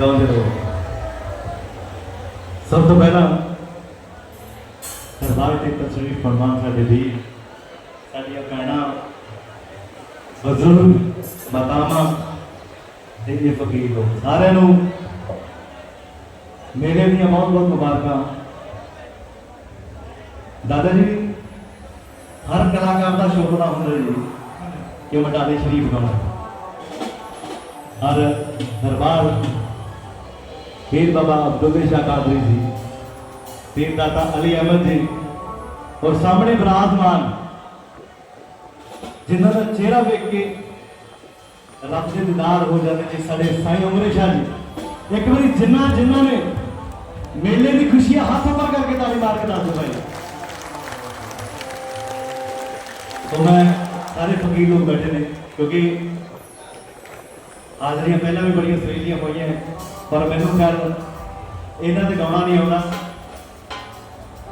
ਗਾਉਂਦੇ ਰਹੋ ਸਭ ਤੋਂ ਪਹਿਲਾਂ ਦਰਬਾਰ ਦੇ ਤਸਵੀਰ ਫਰਮਾਨ ਸਾਡੇ ਦੀ ਸਾਡੀਆਂ ਭੈਣਾਂ, ਬਜ਼ੁਰਗ, ਮਾਤਾਵਾਂ ਤੇ ਇਹ ਫਕੀਰ ਲੋਕ, ਸਾਰਿਆਂ ਨੂੰ ਮੇਰੇ ਦੀਆਂ ਬਹੁਤ ਬਹੁਤ ਮੁਬਾਰਕਾਂ। ਦਾਦਾ ਜੀ, ਹਰ ਕਲਾਕਾਰ ਦਾ ਸ਼ੌਕ ਦਾ ਹੁੰਦਾ ਜੀ ਕਿ ਉਹ ਮਟਾਲੇ ਸ਼ਰੀਫ ਗਾਉਣਾ ਹਰ ਦਰਬਾਰ खीर बाबा अब्दुल शाह कादरी जी, पीर दाता अली अहमद जी, और सामने बराजमान जिन्हों का चेहरा वेख के रब के दीदार हो जाते जी साढ़े साई अमृत शाह जी। एक बार जिन्ना जिन्हों ने मेले की खुशियाँ हाथ पर करके ताली मार के दस भाई तो मैं सारे फकीर लोग बैठे ने क्योंकि हाजरियाँ पहला भी बड़ी सहेलियाँ हुई हैं। ਪਰ ਮੈਨੂੰ ਖਿਆਲ ਇਹਨਾਂ ਤੇ ਗਾਉਣਾ ਨਹੀਂ ਆਉਂਦਾ।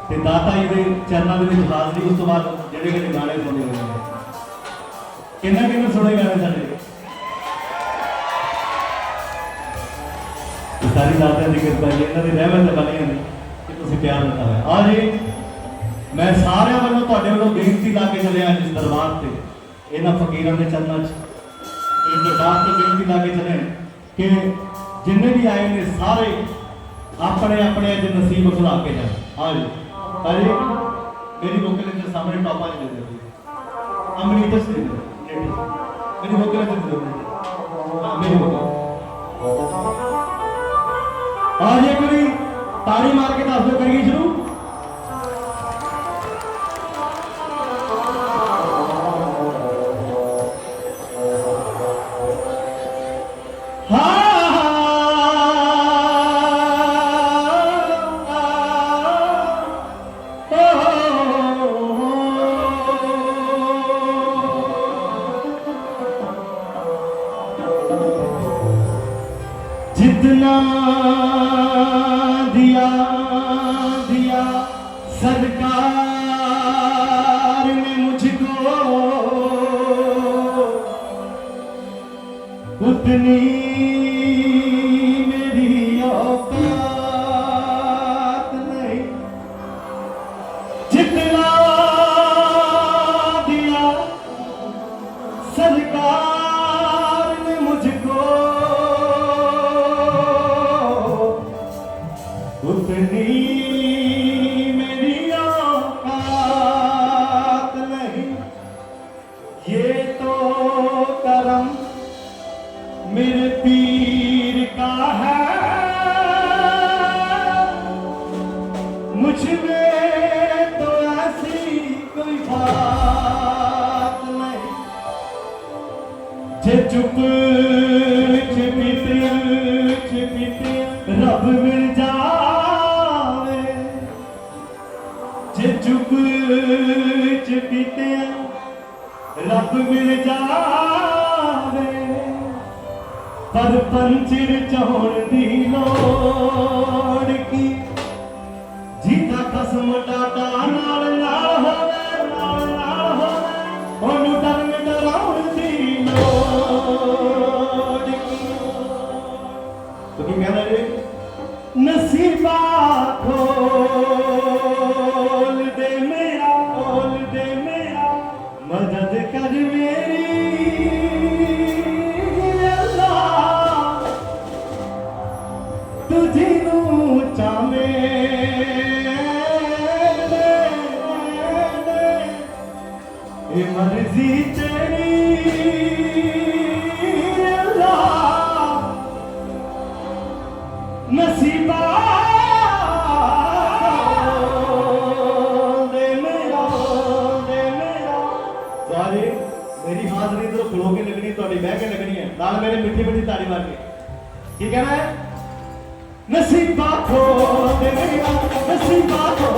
ਤੇ ਦਾਤਾ ਜੀ ਦੇ ਚਰਨਾਂ ਦੇ ਵਿੱਚ ਹਾਜ਼ਰੀ ਉਸ ਤੋਂ ਬਾਅਦ ਜਿਹੜੇ ਜਿਹੜੇ ਗਾਣੇ ਸੁਣਦੇ ਹੋਏ ਨੇ। ਕਿੰਨਾ ਕਿੰਨਾ ਸੁਣੇ ਗਾਣੇ ਸਾਡੇ। ਸਾਰੀ ਦਾਤਿਆਂ ਦੀ ਕਿਰਪਾ ਜੀ, ਇਹਨਾਂ ਦੇ ਰਹਿਮਤ ਬਣੀਆਂ ਨੇ ਕਿ ਤੁਸੀਂ ਪਿਆਰ ਦਿੱਤਾ ਹੋਇਆ। ਆ ਜੀ, ਮੈਂ ਸਾਰਿਆਂ ਵੱਲੋਂ ਤੁਹਾਡੇ ਵੱਲੋਂ ਬੇਨਤੀ ਲਾ ਕੇ ਚੱਲਿਆ ਇਸ ਦਰਬਾਰ ਤੇ, ਇਹਨਾਂ ਫਕੀਰਾਂ ਦੇ ਚਰਨਾਂ 'ਚ। ਇਸ ਦਰਬਾਰ ਤੇ ਬੇਨਤੀ ਲਾ ਕੇ ਚੱਲੇ ਕਿ ਜਿੰਨੇ ਵੀ ਆਏ ਨੇ ਸਾਰੇ ਆਪਣੇ ਆਪਣੇ ਅੱਜ ਨਸੀਬ ਖੁਲਾ ਕੇ ਜਾਣ। ਹਾਂ ਜੀ। ਮੇਰੀ ਬੋਕਲ ਦੇ ਸਾਹਮਣੇ ਟਾਪਾ ਜੀ ਦੇ ਦਿਓ ਅਮਰੀ ਤਸ ਮੇਰੀ ਬੋਕਲ ਦੇ ਦਿਓ ਮੇਰੀ ਬੋਕਲ ਆ ਜੇ ਕੋਈ ਤਾੜੀ ਮਾਰ ਕੇ ਦੱਸ ਦਿਓ ਕਰੀਏ ਸ਼ੁਰੂ। me. ਜੇ ਚੁੱਪ ਚਿਪਿਤਿਆ ਰੱਬ ਮਿਲ ਜਾਵੇ। ਰੱਬ ਮਿਲ ਜਾਵੇ। ਪਰ ਜੀਤਾ ਕਸਮ ਟਾਟਾ ਨਾਲ ਤੁਝੇ ਨੂੰ ਇਹ ਮਰਜ਼ੀ ਤੇਰੀ ਅੱਲਾ ਨਸੀਬਾ ਮੇਰੀ ਹਾਜ਼ਰੀ ਇਧਰ ਖਲੋ ਕੇ ਲੱਗਣੀ, ਤੁਹਾਡੀ ਬਹਿ ਕੇ ਲੱਗਣੀ ਹੈ। ਨਾਲ ਮੇਰੇ ਮਿੱਠੀ ਮਿੱਠੀ ਤਾੜੀ ਮਾਰ ਕੇ। ਕੀ ਕਹਿਣਾ ਹੈ? ਨਸੀਬਾ ਖੋ ਮੇਰਾ ਨਸੀਬਾ ਖੋ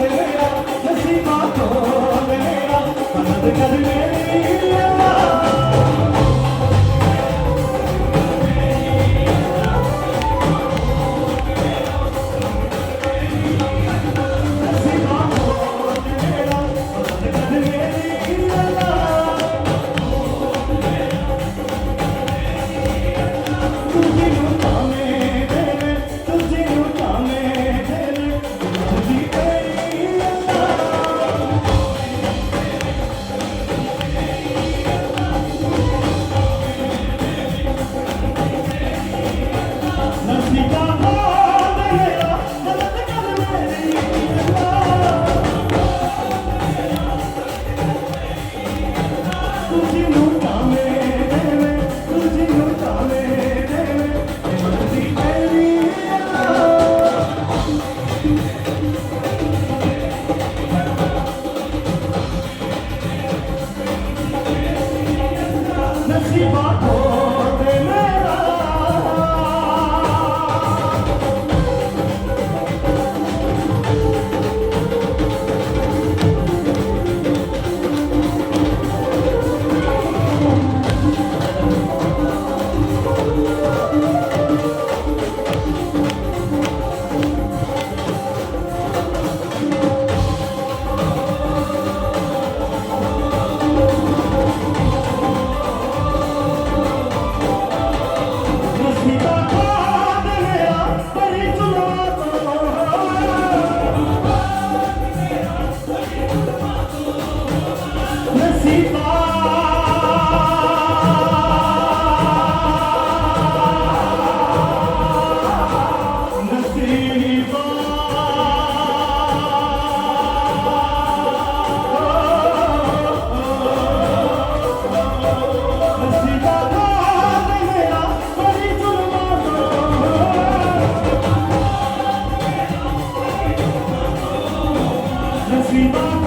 ਦੇ ਮੇਰਾ ਨਸੀਬਾ ਖੋ ਮੇਰਾ ਮਦਦ ਕਰ ਮੇਰੀ Oh. Let's be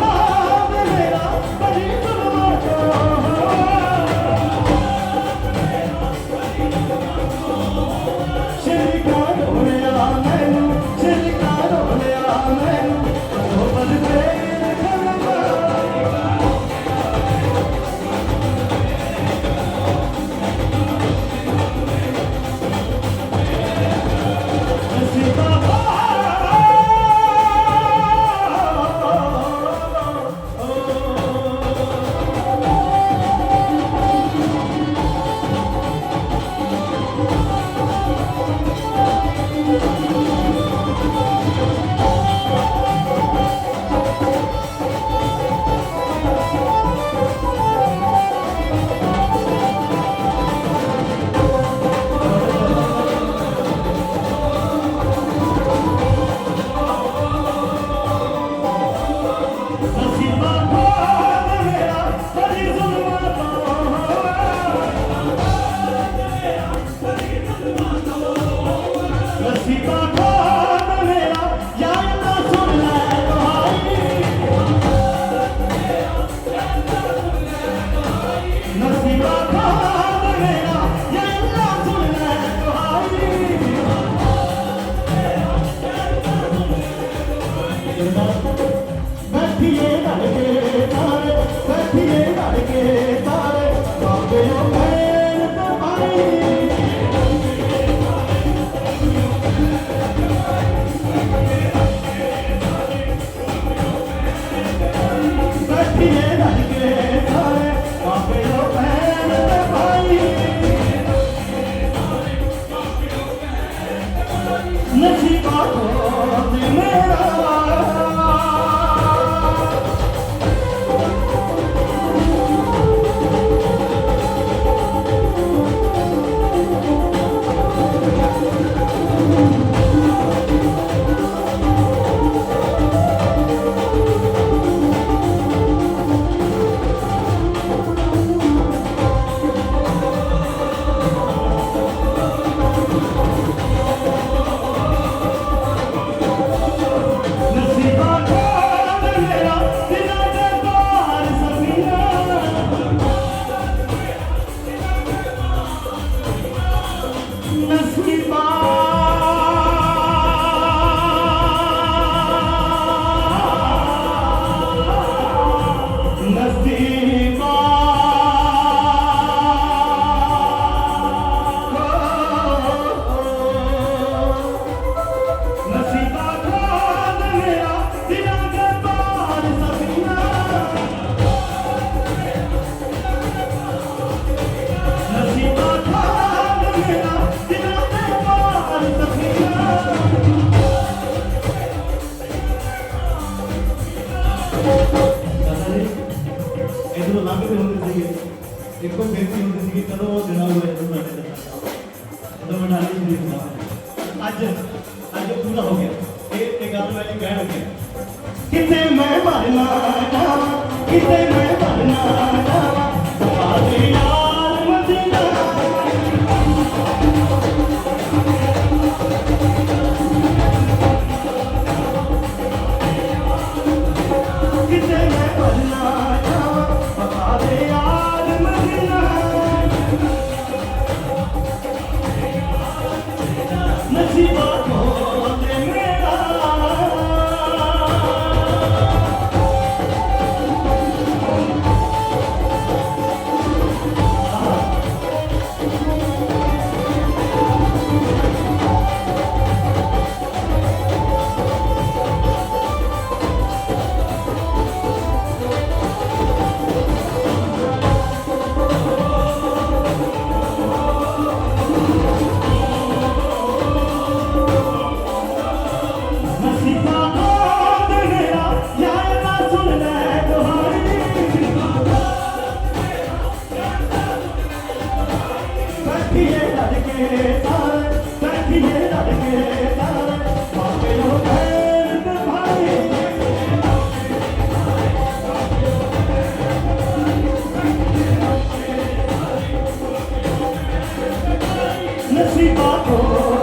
ਇਧਰੋਂ ਲੰਘਦੇ ਹੁੰਦੇ ਸੀਗੇ ਇੱਕੋ ਬੇਨਤੀ ਹੁੰਦੀ ਸੀ ਕਿ ਕਦੋਂ ਉਹ ਦਿਨ ਆਊਗਾ ਜਦੋਂ ਮੈਂ ਦਿਨ ਉਦੋਂ ਮੈਂ ਨਾਲੀ ਜੀ ਹੁੰਦਾ ਅੱਜ ਅੱਜ ਪੂਰਾ ਹੋ ਗਿਆ ਇਹ ਤੇ ਗੱਲ ਮੈਂ ਜੀ ਕਹਿਣ ਲੱਗਿਆ ਕਿਤੇ ਮੈਂ ਭਰਨਾ ਕਿਤੇ ਮੈਂ ਭਰਨਾ Oh.